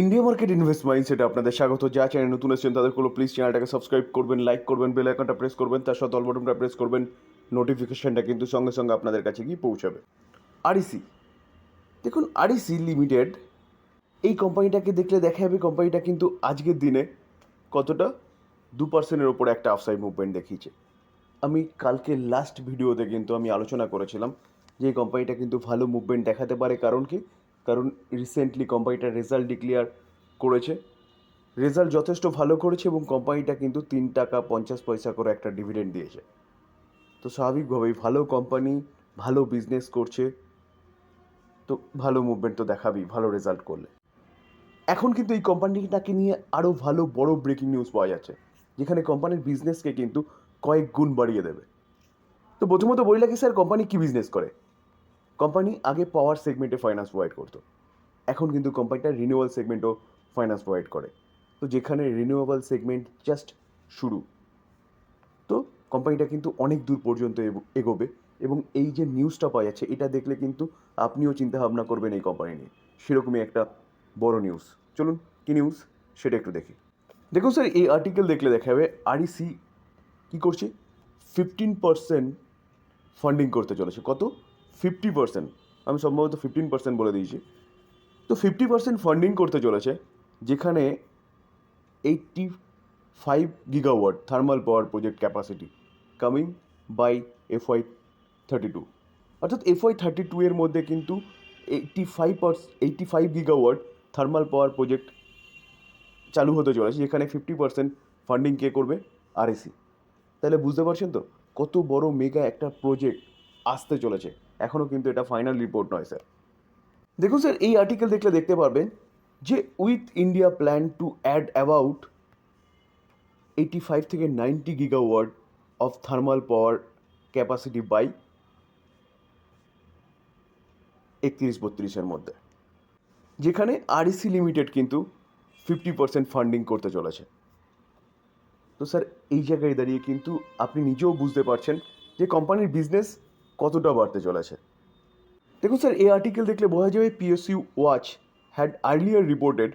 India market invest মাইন্ডসেটে আপনাদের স্বাগত। যা চ্যানেল নতুন এসেছেন, তাদের কোনো প্লিজ চ্যানেলটাকে সাবস্ক্রাইব করবেন লাইক করবেন বেল আইকনটা প্রেস করবেন, তার সাথে অল বাটনটা প্রেস করবেন নোটিফিকেশনটা কিন্তু সঙ্গে সঙ্গে আপনাদের কাছে গিয়ে পৌঁছাবে। আরইসি দেখুন আরিসি লিমিটেড এই কোম্পানিটাকে দেখলে দেখা যাবে কোম্পানিটা কিন্তু আজকের দিনে কতটা? দু পার্সেন্টের ওপরে একটা আফসাইড মুভমেন্ট দেখিয়েছে। আমি কালকে লাস্ট ভিডিওতে কিন্তু আমি আলোচনা করেছিলাম যে এই কোম্পানিটা কিন্তু ভালো মুভমেন্ট দেখাতে পারে, কারণ কি? কারণ রিসেন্টলি কোম্পানিটার রেজাল্ট ডিক্লেয়ার করেছে। রেজাল্ট যথেষ্ট ভালো করেছে এবং কোম্পানিটা কিন্তু তিন টাকা পঞ্চাশ পয়সা করে একটা ডিভিডেন্ড দিয়েছে। তো স্বাভাবিকভাবেই ভালো কোম্পানি ভালো বিজনেস করছে। তো ভালো মুভমেন্ট তো দেখাবেই, ভালো রেজাল্ট করলে। এখন কিন্তু এই কোম্পানিটাকে নিয়ে আরও ভালো বড় ব্রেকিং নিউজ পাওয়া যাচ্ছে, যেখানে কোম্পানির বিজনেসকে কিন্তু কয়েক গুণ বাড়িয়ে দেবে। তো প্রথমত বলি লাগে স্যার কোম্পানি কী বিজনেস করে? কোম্পানি আগে পাওয়ার সেগমেন্টে ফাইন্যান্স প্রোভাইড করতো। এখন কিন্তু কোম্পানিটা রিনিউয়াল সেগমেন্টও ফাইন্যান্স প্রোভাইড করে। তো যেখানে রিনিউয়েবল সেগমেন্ট জাস্ট শুরু। তো কোম্পানিটা কিন্তু অনেক দূর পর্যন্ত এগো- এগোবে এবং এই যে নিউজটা পাওয়া যাচ্ছে, এটা দেখলে কিন্তু আপনিও চিন্তা ভাবনা করবেন এই কোম্পানি নিয়ে। সেরকমই একটা বড় নিউজ চলুন, কী নিউজ সেটা একটু দেখি। দেখুন স্যার এই আর্টিকেল দেখলে দেখা যাবে আরইসি কী করছে? ফিফটিন পার্সেন্ট ফান্ডিং করতে চলেছে। কত? ফিফটি পার্সেন্ট আমি সম্ভবত ফিফটিন পার্সেন্ট বলে দিয়েছি। তো ফিফটি পার্সেন্ট ফান্ডিং করতে চলেছে, যেখানে eighty five gigawatt thermal power project capacity coming by FY thirty two অর্থাৎ এফওয়াই থার্টি টু এর মধ্যে কিন্তু eighty five eighty five gigawatt thermal power project চালু হতে চলেছে, যেখানে ফিফটি পার্সেন্ট ফান্ডিং কে করবে? আরএসি তাহলে বুঝতে পারছেন তো? কত বড় মেগা একটা প্রজেক্ট আসতে চলেছে। এখনও কিন্তু এটা ফাইনাল রিপোর্ট নয় স্যার দেখুন স্যার এই আর্টিকেল দেখলে দেখতে পারবেন যে with India plan to add about eighty five থেকে ninety গিগাওয়ার্ড of thermal power capacity by একত্রিশ বত্রিশের মধ্যে, যেখানে আরইসি লিমিটেড কিন্তু ফিফটি পার্সেন্ট ফান্ডিং করতে চলেছে। তো স্যার এই জায়গায় দাঁড়িয়ে কিন্তু আপনি নিজেও বুঝতে পারছেন যে কোম্পানির বিজনেস কতটা বাড়তে চলেছে? দেখুন স্যার, এই আর্টিকেল দেখলে বোঝা যাবে PSU watch had earlier reported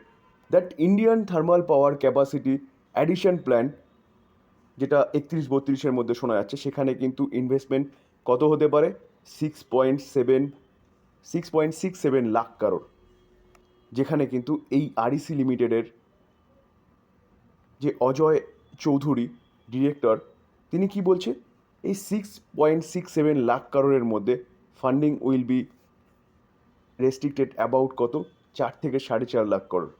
that Indian thermal power capacity addition plan যেটা একত্রিশ বত্রিশের মধ্যে শোনা যাচ্ছে, সেখানে কিন্তু ইনভেস্টমেন্ট কত হতে পারে? Six point seven six point six seven lakh crore যেখানে কিন্তু এই আরইসি লিমিটেডের যে অজয় চৌধুরী ডিরেক্টর তিনি কি বলছে? এই six point six seven lakh কারোরের মধ্যে funding will be restricted about কত? চার থেকে সাড়ে চার লাখ করোড়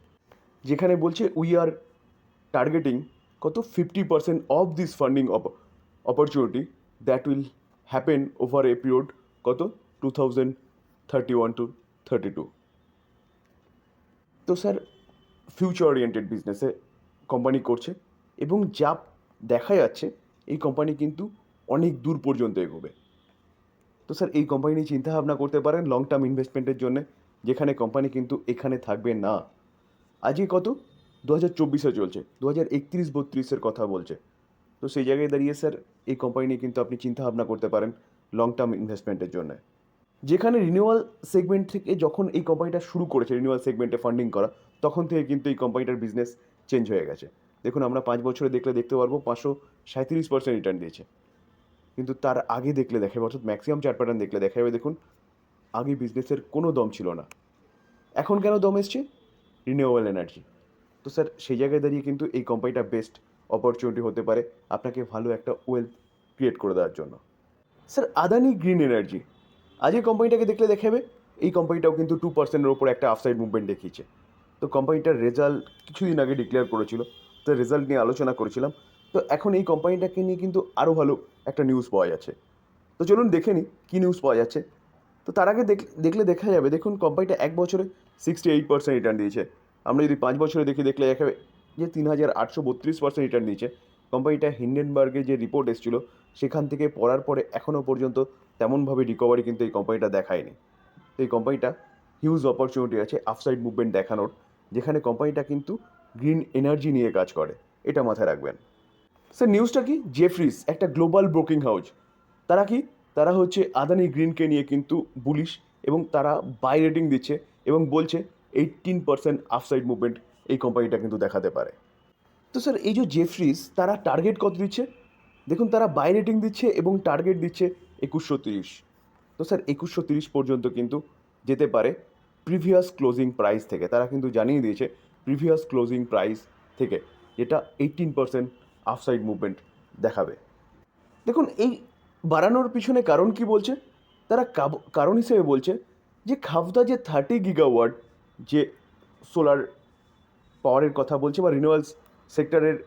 যেখানে বলছে উই আর টার্গেটিং কত? Fifty percent of this funding opportunity that will happen over a period কত? Two thousand thirty one to thirty two তো স্যার ফিউচার ওরিয়েন্টেড বিজনেসে কোম্পানি করছে এবং যা দেখা যাচ্ছে, এই কোম্পানি কিন্তু অনেক দূর পর্যন্ত এগোবে। তো স্যার, এই কোম্পানি নিয়ে চিন্তা ভাবনা করতে পারেন লং টার্ম ইনভেস্টমেন্টের জন্য, যেখানে কোম্পানি কিন্তু এখানে থাকবে না। আজকে কত? দু হাজার চব্বিশে চলছে। দু হাজার একত্রিশ বত্রিশের কথা বলছে। তো সেই জায়গায় দাঁড়িয়ে স্যার, এই কোম্পানি নিয়ে কিন্তু আপনি চিন্তা ভাবনা করতে পারেন লং টার্ম ইনভেস্টমেন্টের জন্য। যেখানে রিনিউয়াল সেগমেন্ট থেকে যখন এই কোম্পানিটা শুরু করেছে রিনিউয়াল সেগমেন্টে ফান্ডিং করা, তখন থেকে কিন্তু এই কোম্পানিটার বিজনেস চেঞ্জ হয়ে গেছে। দেখুন, আমরা পাঁচ বছরে দেখলে দেখতে পারব, পাঁচশো সাঁত্রিশ পার্সেন্ট রিটার্ন দিয়েছে। কিন্তু তার আগে দেখলে দেখা, অর্থাৎ ম্যাক্সিমাম চার প্যাটার্ন দেখলে দেখা। যাবে দেখুন, আগে বিজনেসের কোনো দম ছিল না। এখন কেন দম এসছে? রিনিউয়েবল এনার্জি তো স্যার সেই জায়গায় দাঁড়িয়ে কিন্তু এই কোম্পানিটা বেস্ট অপরচুনিটি হতে পারে আপনাকে ভালো একটা ওয়েলথ ক্রিয়েট করে দেওয়ার জন্য। স্যার আদানি গ্রিন এনার্জি আজ এই কোম্পানিটাকে দেখলে দেখা যাবে এই কোম্পানিটাও কিন্তু টু পার্সেন্টের ওপর একটা আফসাইড মুভমেন্ট দেখিয়েছে। তো কোম্পানিটার রেজাল্ট কিছুদিন আগে ডিক্লেয়ার করেছিল। তো রেজাল্ট নিয়ে আলোচনা করেছিলাম। তো এখন এই কোম্পানিটাকে নিয়ে কিন্তু আরও ভালো একটা নিউজ পাওয়া যাচ্ছে। তো চলুন দেখে নিই কী নিউজ পাওয়া যাচ্ছে। তো তার আগে দেখ, দেখলে দেখা যাবে, দেখুন কোম্পানিটা এক বছরে সিক্সটি এইট পার্সেন্ট রিটার্ন দিয়েছে। আমরা যদি পাঁচ বছরে দেখি, দেখলে দেখা যাবে যে তিন হাজার আটশো বত্রিশ পার্সেন্ট রিটার্ন দিয়েছে। কোম্পানিটা হিন্ডেনবার্গে যে রিপোর্ট এসেছিল, সেখান থেকে পড়ার পরে এখনও পর্যন্ত তেমনভাবে রিকভারি কিন্তু এই কোম্পানিটা দেখায়নি। তো এই কোম্পানিটা হিউজ অপরচুনিটি আছে আফসাইড মুভমেন্ট দেখানোর, যেখানে কোম্পানিটা কিন্তু গ্রিন এনার্জি নিয়ে কাজ করে। এটা মাথায় রাখবেন। স্যার নিউজটা কি? জেফ্রিস একটা গ্লোবাল ব্রোকিং হাউস তারা কি? তারা হচ্ছে আদানি গ্রিনকে নিয়ে কিন্তু বুলিশ এবং তারা বাই রেটিং দিচ্ছে এবং বলছে এইটিন পার্সেন্ট আফসাইড মুভমেন্ট এই কোম্পানিটা কিন্তু দেখাতে পারে। তো স্যার এই যে জেফ্রিজ তারা টার্গেট কত দিচ্ছে? দেখুন, তারা বাই রেটিং দিচ্ছে এবং টার্গেট দিচ্ছে একুশশো তিরিশ। তো স্যার একুশশো তিরিশ পর্যন্ত কিন্তু যেতে পারে প্রিভিয়াস ক্লোজিং প্রাইস থেকে। তারা কিন্তু জানিয়ে দিয়েছে প্রিভিয়াস ক্লোজিং প্রাইস থেকে, যেটা এইটিন পার্সেন্ট আফসাইড মুভমেন্ট দেখাবে। দেখুন, এই বাড়ানোর পিছনে কারণ কি বলছে? তারা কারণ হিসেবে বলছে যে খাবদা যে থার্টি গিগাওয়াট যে সোলার পাওয়ারের কথা বলছে বা রিনিউয়ালস সেক্টরের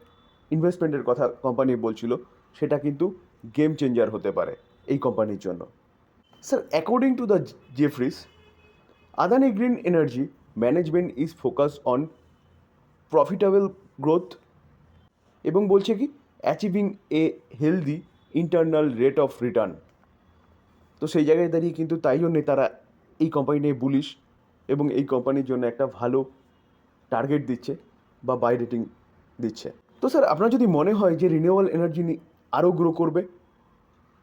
ইনভেস্টমেন্টের কথা কোম্পানি বলছিল, সেটা কিন্তু গেম চেঞ্জার হতে পারে এই কোম্পানির জন্য। Sir according to the Jefferies Adani green energy management is focus on profitable growth এবং বলছে কি achieving a healthy internal rate of return তো সেই জায়গায় দাঁড়িয়ে কিন্তু তাই জন্যে তারা এই কোম্পানি নিয়ে বুলিশ এবং এই কোম্পানির জন্য একটা ভালো টার্গেট দিচ্ছে বা বাই রেটিং দিচ্ছে। তো স্যার, আপনার যদি মনে হয় যে রিনিউয়েবল এনার্জি আরও গ্রো করবে,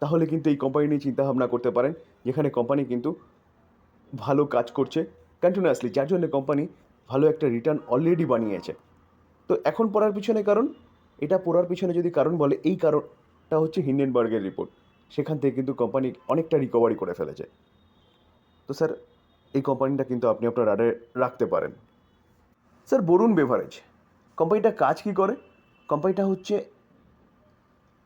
তাহলে কিন্তু এই কোম্পানি নিয়ে চিন্তাভাবনা করতে পারেন, যেখানে কোম্পানি কিন্তু ভালো কাজ করছে কন্টিনিউয়াসলি যার জন্য কোম্পানি ভালো একটা রিটার্ন অলরেডি বানিয়েছে। তো এখন পড়ার পিছনে কারণ এটা পড়ার পিছনে যদি কারণ বলে, এই কারণটা হচ্ছে হিন্ডেনবার্গের রিপোর্ট। সেখান থেকে কিন্তু কোম্পানি অনেকটা রিকভারি করে ফেলেছে। তো স্যার, এই কোম্পানিটা কিন্তু আপনি আপনার রাডে রাখতে পারেন। স্যার, বরুণ বেভারেজ কোম্পানিটা কাজ কি করে? কোম্পানিটা হচ্ছে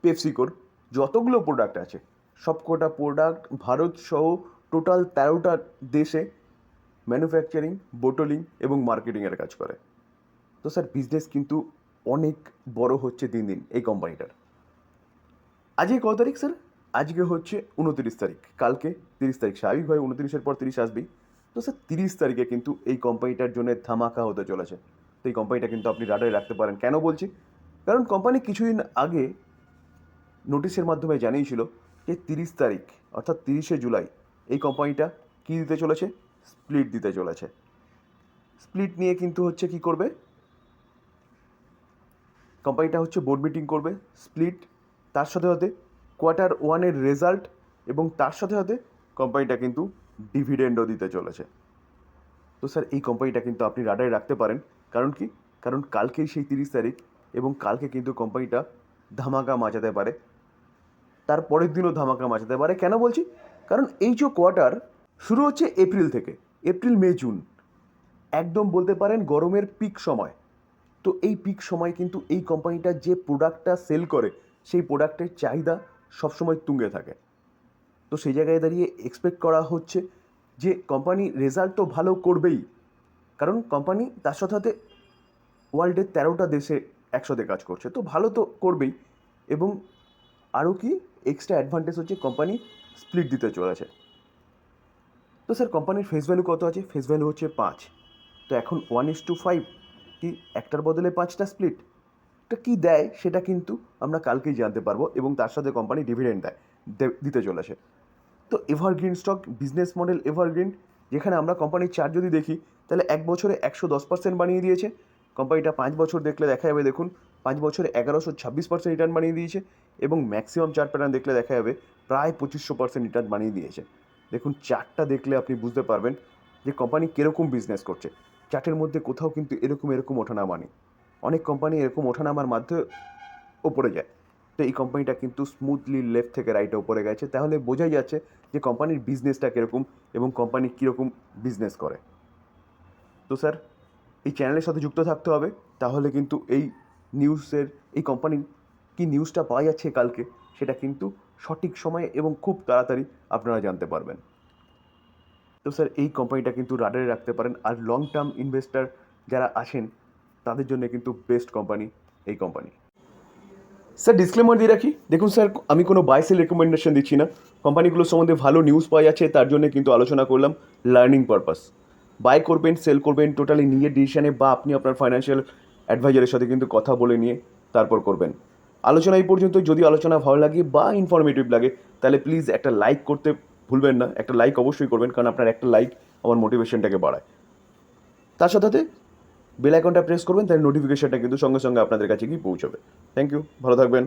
পেপসিকোর যতগুলো প্রোডাক্ট আছে, সবকটা প্রোডাক্ট ভারত সহ টোটাল তেরোটা দেশে ম্যানুফ্যাকচারিং বোটলিং এবং মার্কেটিংয়ের কাজ করে। তো স্যার বিজনেস কিন্তু অনেক বড় হচ্ছে দিন দিন এই কোম্পানিটার। আজকে কত তারিখ, স্যার? আজকে হচ্ছে উনতিরিশ তারিখ। কালকে তিরিশ তারিখ। স্বাভাবিকভাবে উনতিরিশের পর তিরিশ আসবেই। তো স্যার, তিরিশ তারিখে কিন্তু এই কোম্পানিটার জন্য ধামাকা হতে চলেছে। তো এই কোম্পানিটা কিন্তু আপনি রাডারে রাখতে পারেন। কেন বলছি? কারণ কোম্পানি কিছুদিন আগে নোটিশের মাধ্যমে জানিয়েছিল যে তিরিশ তারিখ, অর্থাৎ তিরিশে জুলাই, এই কোম্পানিটা কী দিতে চলেছে? স্প্লিট দিতে চলেছে। স্প্লিট নিয়ে কিন্তু হচ্ছে কি করবে? কোম্পানিটা হচ্ছে বোর্ড মিটিং করবে স্প্লিট তার সাথে সাথে কোয়ার্টার ওয়ানের রেজাল্ট এবং তার সাথে সাথে কোম্পানিটা কিন্তু ডিভিডেন্ডও দিতে চলেছে। তো স্যার এই কোম্পানিটা কিন্তু আপনি রাডারে রাখতে পারেন। কারণ কি? কারণ কালকেই সেই তিরিশ তারিখ এবং কালকে কিন্তু কোম্পানিটা ধামাকা মাচাতে পারে। তার পরের দিনও ধামাকা মাচাতে পারে। কেন বলছি? কারণ এই যে কোয়ার্টার শুরু হচ্ছে এপ্রিল থেকে এপ্রিল মে জুন একদম বলতে পারেন গরমের পিক সময়। তো এই পিক সময় কিন্তু এই কোম্পানিটা যে প্রোডাক্টটা সেল করে, সেই প্রোডাক্টের চাহিদা সবসময় তুঙ্গে থাকে। তো সেই জায়গায় দাঁড়িয়ে এক্সপেক্ট করা হচ্ছে যে কোম্পানি রেজাল্ট তো ভালো করবেই। কারণ কোম্পানি তার সাথে সাথে ওয়ার্ল্ডের তেরোটা দেশে একসাথে কাজ করছে। তো ভালো তো করবেই এবং আরও কি এক্সট্রা অ্যাডভান্টেজ হচ্ছে কোম্পানি স্প্লিট দিতে চলেছে। তো স্যার কোম্পানির ফেস ভ্যালু কত আছে? ফেস ভ্যালু হচ্ছে পাঁচ। তো এখন ওয়ান ইস টু ফাইভ কি একটার বদলে পাঁচটা স্প্লিট এটা কী দেয়? সেটা কিন্তু আমরা কালকেই জানতে পারব এবং তার সাথে কোম্পানি ডিভিডেন্ড দেয় দিতে চলেছে। তো evergreen stock business model evergreen যেখানে আমরা কোম্পানির চার্ট যদি দেখি, তাহলে এক বছরে একশো দশ পার্সেন্ট বানিয়ে দিয়েছে। কোম্পানিটা পাঁচ বছর দেখলে দেখা যাবে, দেখুন, পাঁচ বছরে এগারোশো ছাব্বিশ পার্সেন্ট রিটার্ন বানিয়ে দিয়েছে এবং ম্যাক্সিমাম চার্ট প্যাটার্ন দেখলে দেখা যাবে, প্রায় পঁচিশশো পার্সেন্ট রিটার্ন বানিয়ে দিয়েছে। দেখুন চার্টটা দেখলে আপনি বুঝতে পারবেন যে কোম্পানি কীরকম বিজনেস করছে। চার্টের মধ্যে কোথাও কিন্তু এরকম এরকম ওঠানামা নেই অনেক কোম্পানি এরকম ওঠানামার মাধ্যমে ওপরে যায়। তো এই কোম্পানিটা কিন্তু স্মুথলি লেফট থেকে রাইটে ওপরে গেছে। তাহলে বোঝাই যাচ্ছে যে কোম্পানির বিজনেসটা কীরকম এবং কোম্পানি কীরকম বিজনেস করে। তো স্যার এই চ্যানেলের সাথে যুক্ত থাকতে হবে। তাহলে কিন্তু এই নিউজের এই কোম্পানির কি নিউজটা পাওয়া যাচ্ছে কালকে, সেটা কিন্তু সঠিক সময়ে এবং খুব তাড়াতাড়ি আপনারা জানতে পারবেন। তো স্যার, এই কোম্পানিটা কিন্তু রাডারে রাখতে পারেন। আর লং টার্ম ইনভেস্টার যারা আছেন, তাদের জন্য কিন্তু বেস্ট কোম্পানি এই কোম্পানি স্যার ডিসক্লেমার দিয়ে রাখি, দেখুন স্যার, আমি কোনো বাইসেল রেকমেন্ডেশন দিচ্ছি না। কোম্পানিগুলোর সম্বন্ধে ভালো নিউজ পাওয়া যাচ্ছে, তার জন্য কিন্তু আলোচনা করলাম লার্নিং পারপাস বাই করবেন সেল করবেন টোটালি নিজের ডিসিশনে বা আপনি আপনার ফাইন্যান্সিয়াল অ্যাডভাইজারের সাথে কিন্তু কথা বলে নিয়ে তারপর করবেন। আলোচনা এই পর্যন্ত যদি আলোচনা ভালো লাগে বা ইনফরমেটিভ লাগে, তাহলে প্লিজ একটা লাইক করতে ভুলবেন না, একটা লাইক অবশ্যই করবেন, কারণ আপনার একটা লাইক আমার মোটিভেশনটাকে বাড়ায়। তার সাথে সাথে বেল আইকনটা প্রেস করবেন তাহলে নোটিফিকেশনটা কিন্তু সঙ্গে সঙ্গে আপনাদের কাছে গিয়ে পৌঁছবে। থ্যাংক ইউ ভালো থাকবেন।